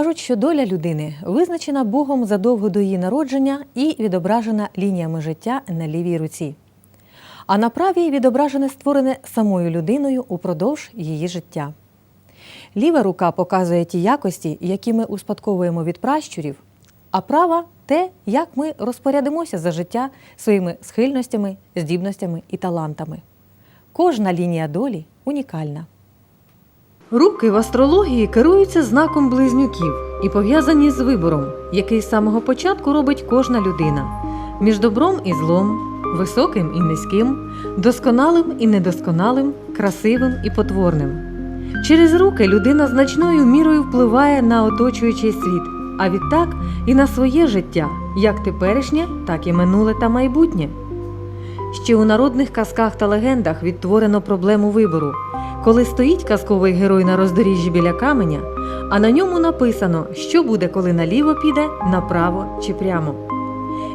Кажуть, що доля людини визначена Богом задовго до її народження і відображена лініями життя на лівій руці. А на правій відображене створене самою людиною упродовж її життя. Ліва рука показує ті якості, які ми успадковуємо від пращурів, а права те, як ми розпорядимося за життя своїми схильностями, здібностями і талантами. Кожна лінія долі унікальна. Руки в астрології керуються знаком близнюків і пов'язані з вибором, який з самого початку робить кожна людина між добром і злом, високим і низьким, досконалим і недосконалим, красивим і потворним. Через руки людина значною мірою впливає на оточуючий світ, а відтак і на своє життя, як теперішнє, так і минуле та майбутнє. Ще у народних казках та легендах відтворено проблему вибору, коли стоїть казковий герой на роздоріжжі біля каменя, а на ньому написано, що буде, коли наліво піде, направо чи прямо.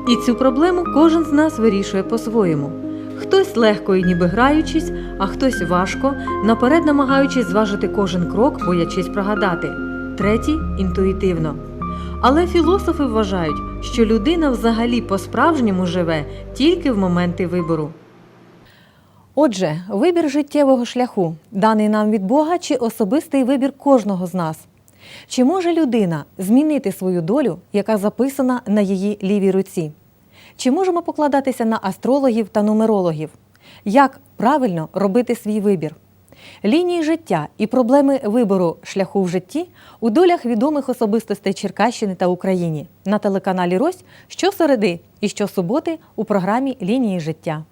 І цю проблему кожен з нас вирішує по-своєму. Хтось легко і ніби граючись, а хтось важко, наперед намагаючись зважити кожен крок, боячись прогадати, третій інтуїтивно. Але філософи вважають, що людина взагалі по-справжньому живе тільки в моменти вибору. Отже, вибір життєвого шляху даний нам від Бога чи особистий вибір кожного з нас. Чи може людина змінити свою долю, яка записана на її лівій руці? Чи можемо покладатися на астрологів та нумерологів? Як правильно робити свій вибір? Лінії життя і проблеми вибору шляху в житті у долях відомих особистостей Черкащини та України на телеканалі Рось щосереди і щосуботи у програмі Лінії життя.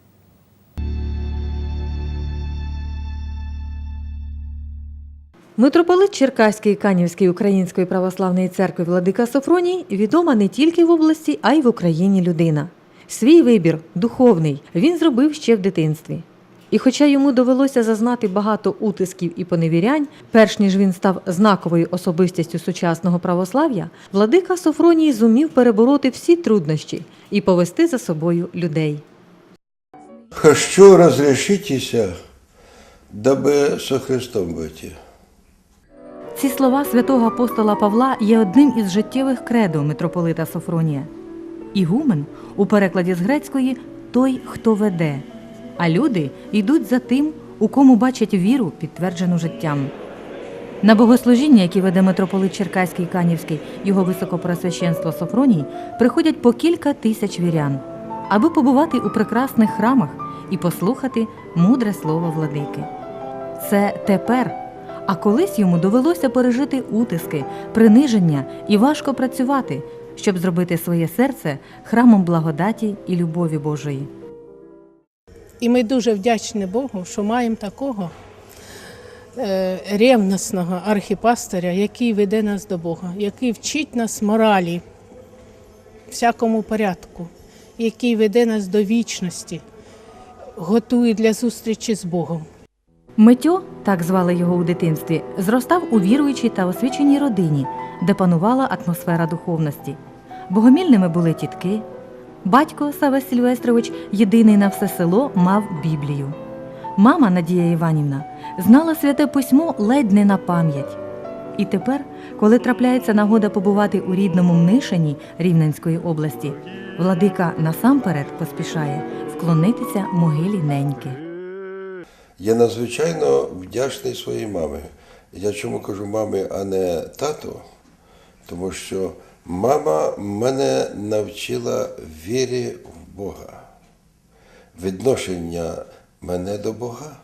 Митрополит Черкаської Канівської Української православної церкви Владика Софроній відома не тільки в області, а й в Україні людина. Свій вибір духовний він зробив ще в дитинстві. І хоча йому довелося зазнати багато утисків і поневірянь, перш ніж він став знаковою особистістю сучасного православ'я, владика Софроній зумів перебороти всі труднощі і повести за собою людей. Хочу разрешитеся, дабы со Христом быть. Ці слова святого апостола Павла є одним із життєвих кредо митрополита Софронія. Ігумен у перекладі з грецької той, хто веде, а люди йдуть за тим, у кому бачать віру, підтверджену життям. На богослужіння, які веде митрополит Черкаський Канівський, його високопросвященство Софроній, приходять по кілька тисяч вірян, аби побувати у прекрасних храмах і послухати мудре слово владики. Це тепер. А колись йому довелося пережити утиски, приниження і важко працювати, щоб зробити своє серце храмом благодаті і любові Божої. І ми дуже вдячні Богу, що маємо такого е, ревностного архіпастиря, який веде нас до Бога, який вчить нас моралі, всякому порядку, який веде нас до вічності, готує для зустрічі з Богом. Митьо, так звали його у дитинстві, зростав у віруючій та освіченій родині, де панувала атмосфера духовності. Богомільними були тітки. Батько Сава Сильвестрович, єдиний на все село, мав Біблію. Мама Надія Іванівна знала святе письмо ледь не на пам'ять. І тепер, коли трапляється нагода побувати у рідному Мнишині Рівненської області, владика насамперед поспішає вклонитися могилі неньки. Я надзвичайно вдячний своїй мамі. Я чому кажу мамі, а не тато? Тому що мама мене навчила вірі в Бога, відношення мене до Бога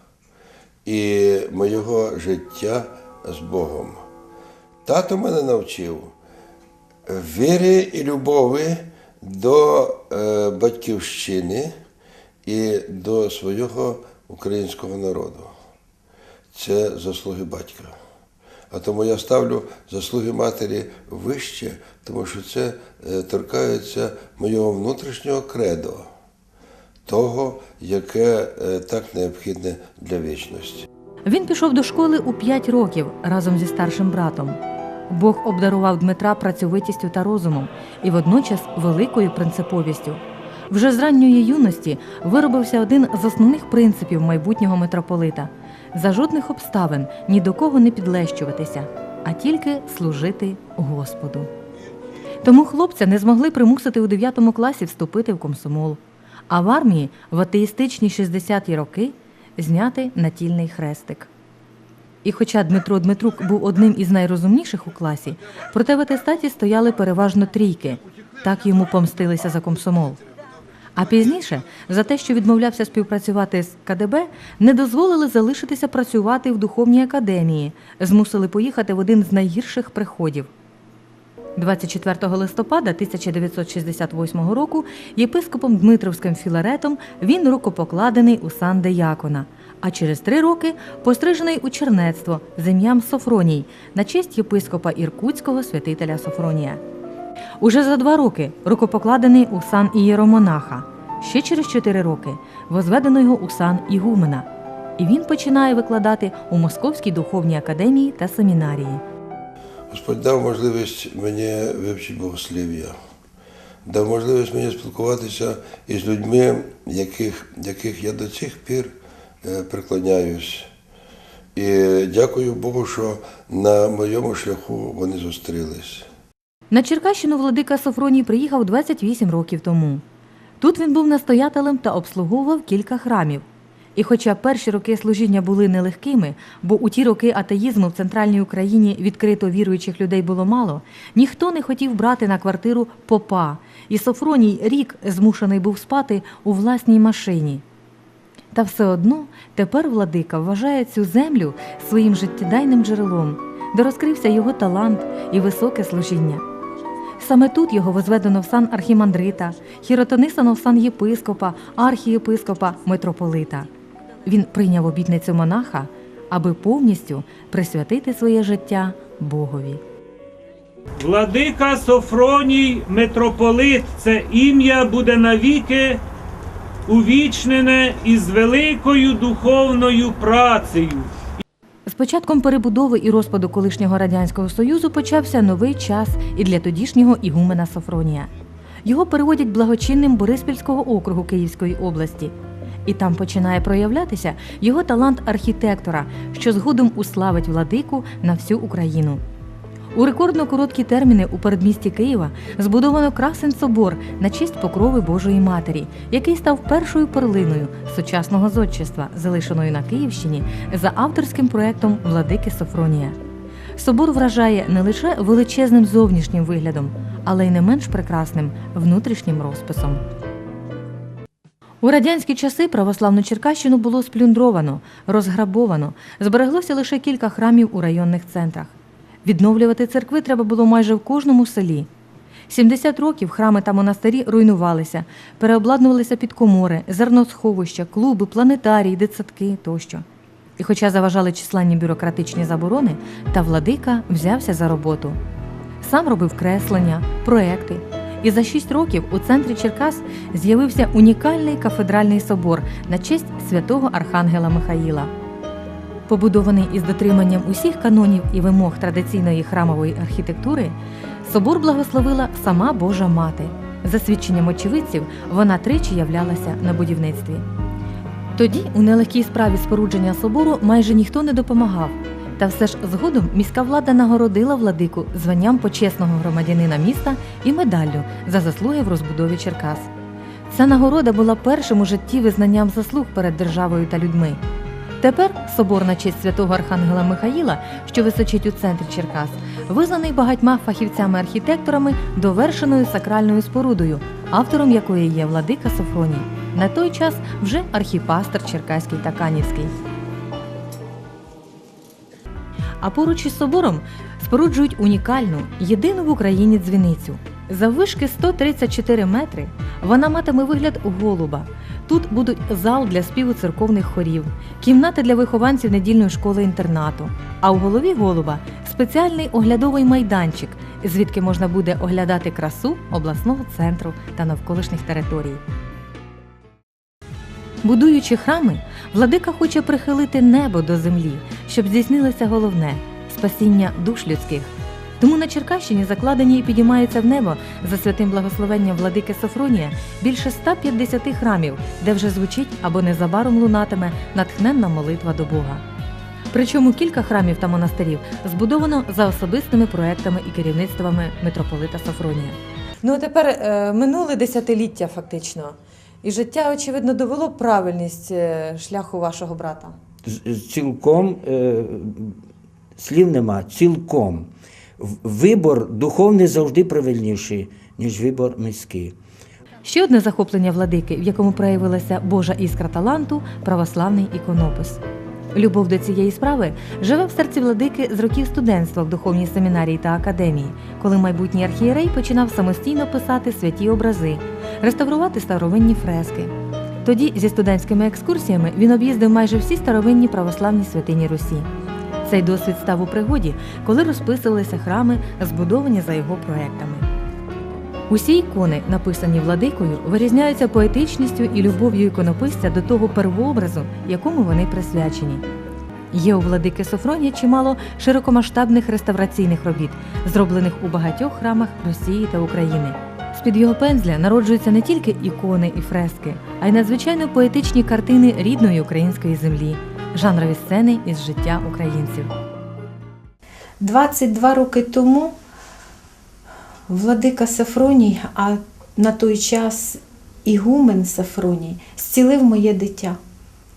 і моєго життя з Богом. Тато мене навчив вірі і любові до е, батьківщини і до свого українського народу. Це заслуги батька. А тому я ставлю заслуги матері вище, тому що це е, торкається моєго внутрішнього кредо, того, яке е, так необхідне для вічності. Він пішов до школи у 5 років разом зі старшим братом. Бог обдарував Дмитра працьовитістю та розумом і водночас великою принциповістю. Вже з ранньої юності виробився один з основних принципів майбутнього митрополита за жодних обставин ні до кого не підлещуватися, а тільки служити Господу. Тому хлопця не змогли примусити у 9 класі вступити в комсомол, а в армії в атеїстичні 60-ті роки зняти натільний хрестик. І хоча Дмитро Дмитрук був одним із найрозумніших у класі, проте в атестаті стояли переважно трійки. Так йому помстилися за комсомол. А пізніше, за те, що відмовлявся співпрацювати з КДБ, не дозволили залишитися працювати в духовній академії, змусили поїхати в один з найгірших приходів. 24 листопада 1968 року єпископом Дмитровським Філаретом він рукопокладений у сан Деякона, а через три роки пострижений у чернецтво з ім'ям Софроній на честь єпископа Іркутського святителя Софронія. Уже за два роки рукопокладений у сан ієромонаха. Ще через чотири роки возведено його у сан Ігумена. І він починає викладати у Московській духовній академії та семінарії. Господь дав можливість мені вивчити богослів'я, дав можливість мені спілкуватися із людьми, яких, яких я до цих пір е, приклоняюсь. І дякую Богу, що на моєму шляху вони зустрілись. На Черкащину владика Софроній приїхав 28 років тому. Тут він був настоятелем та обслуговував кілька храмів. І хоча перші роки служіння були нелегкими, бо у ті роки атеїзму в центральній Україні відкрито віруючих людей було мало, ніхто не хотів брати на квартиру попа, і Софроній рік змушений був спати у власній машині. Та все одно тепер владика вважає цю землю своїм життєдайним джерелом, де розкрився його талант і високе служіння. Саме тут його возведено в сан архімандрита, хіротонисано в сан єпископа, архієпископа, митрополита. Він прийняв обітницю монаха, аби повністю присвятити своє життя Богові. Владика Софроній митрополит, це ім'я буде навіки увічнене із великою духовною працею. З початком перебудови і розпаду колишнього радянського союзу почався новий час і для тодішнього ігумена Софронія. Його переводять благочинним Бориспільського округу Київської області. І там починає проявлятися його талант архітектора, що згодом уславить владику на всю Україну. У рекордно короткі терміни у передмісті Києва збудовано красен собор на честь покрови Божої Матері, який став першою перлиною сучасного зодчества, залишеної на Київщині за авторським проектом владики Софронія. Собор вражає не лише величезним зовнішнім виглядом, але й не менш прекрасним внутрішнім розписом. У радянські часи православну Черкащину було сплюндровано, розграбовано, збереглося лише кілька храмів у районних центрах. Відновлювати церкви треба було майже в кожному селі. 70 років храми та монастирі руйнувалися, переобладнувалися під комори, зерносховища, клуби, планетарії, дитсадки тощо. І хоча заважали численні бюрократичні заборони, та владика взявся за роботу. Сам робив креслення, проекти. І за шість років у центрі Черкас з'явився унікальний кафедральний собор на честь святого Архангела Михаїла. Побудований із дотриманням усіх канонів і вимог традиційної храмової архітектури, собор благословила сама Божа Мати. За свідченням очевидців, вона тричі являлася на будівництві. Тоді у нелегкій справі спорудження собору майже ніхто не допомагав. Та все ж згодом міська влада нагородила владику званням почесного громадянина міста і медаллю за заслуги в розбудові Черкас. Ця нагорода була першим у житті визнанням заслуг перед державою та людьми. Тепер собор на честь святого Архангела Михаїла, що височить у центрі Черкас, визнаний багатьма фахівцями-архітекторами довершеною сакральною спорудою, автором якої є владика Софроній, на той час вже архіпастер Черкаський та Канівський. А поруч із собором споруджують унікальну, єдину в Україні дзвіницю. Заввишки 134 метри вона матиме вигляд голуба. Тут будуть зал для співу церковних хорів, кімнати для вихованців недільної школи-інтернату. А у голові голуба спеціальний оглядовий майданчик, звідки можна буде оглядати красу обласного центру та навколишніх територій. Будуючи храми, владика хоче прихилити небо до землі, щоб здійснилося головне спасіння душ людських. Тому на Черкащині закладені і підіймаються в небо за святим благословенням владики Софронія більше 150 храмів, де вже звучить або незабаром лунатиме натхненна молитва до Бога. Причому кілька храмів та монастирів збудовано за особистими проектами і керівництвами митрополита Софронія. Ну а тепер е, минуле десятиліття фактично. І життя, очевидно, довело правильність е, шляху вашого брата. Цілком е, слів нема, цілком. Вибор духовний завжди правильніший, ніж вибор міський. Ще одне захоплення владики, в якому проявилася Божа іскра таланту православний іконопис. Любов до цієї справи живе в серці владики з років студентства в духовній семінарії та академії, коли майбутній архієрей починав самостійно писати святі образи, реставрувати старовинні фрески. Тоді зі студентськими екскурсіями він об'їздив майже всі старовинні православні святині Русі. Цей досвід став у пригоді, коли розписувалися храми, збудовані за його проектами. Усі ікони, написані владикою, вирізняються поетичністю і любов'ю іконописця до того первообразу, якому вони присвячені. Є у владики Софронія чимало широкомасштабних реставраційних робіт, зроблених у багатьох храмах Росії та України. З-під його пензля народжуються не тільки ікони і фрески, а й надзвичайно поетичні картини рідної української землі, жанрові сцени із життя українців. 22 роки тому владика Сафроній, а на той час ігумен Сафроній, зцілив моє дитя.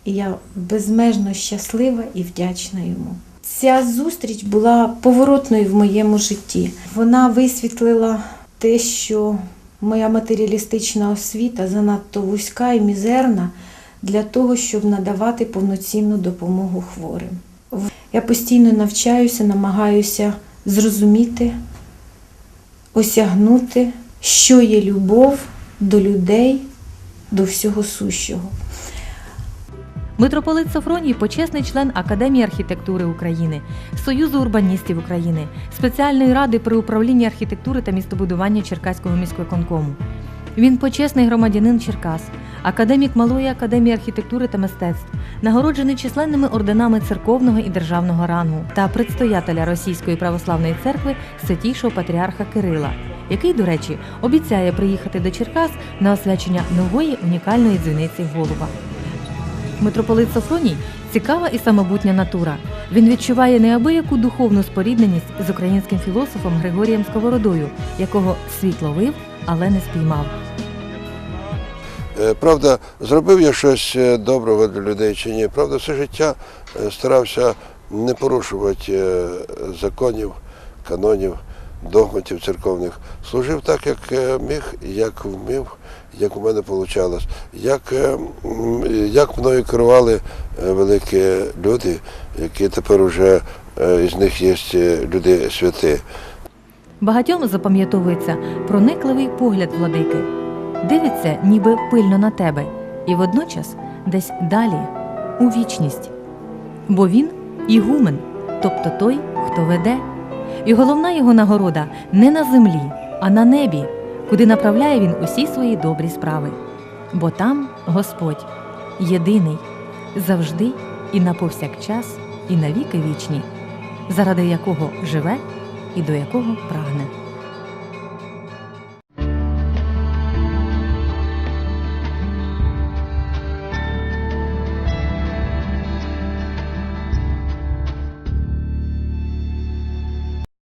І я безмежно щаслива і вдячна йому. Ця зустріч була поворотною в моєму житті. Вона висвітлила те, що моя матеріалістична освіта занадто вузька і мізерна для того, щоб надавати повноцінну допомогу хворим. Я постійно навчаюся, намагаюся зрозуміти, осягнути, що є любов до людей, до всього сущого. Митрополит Софроній почесний член Академії архітектури України, Союзу урбаністів України, спеціальної ради при управлінні архітектури та містобудування Черкаського міськвиконкому. Він почесний громадянин Черкас, академік Малої академії архітектури та мистецтв, нагороджений численними орденами церковного і державного рангу та предстоятеля Російської православної церкви святійшого патріарха Кирила, який, до речі, обіцяє приїхати до Черкас на освячення нової унікальної дзвіниці Голуба. Митрополит Софроній цікава і самобутня натура. Він відчуває неабияку духовну спорідненість з українським філософом Григорієм Сковородою, якого світ ловив, але не спіймав. Е, Правда, зробив я щось е, доброго для людей чи ні. Правда, все життя е, старався не порушувати законів, канонів, догматів церковних. Служив так, як міг, як вмів, як у мене вийшло. Як, як мною керували великі люди, які тепер вже е, із них є люди святі. Багатьом запам'ятовується проникливий погляд владики. Дивиться, ніби пильно на тебе, і водночас десь далі, у вічність. Бо він ігумен, тобто той, хто веде. І головна його нагорода не на землі, а на небі, куди направляє він усі свої добрі справи. Бо там Господь єдиний, завжди і на повсякчас, і навіки вічні, заради якого живе і до якого прагне.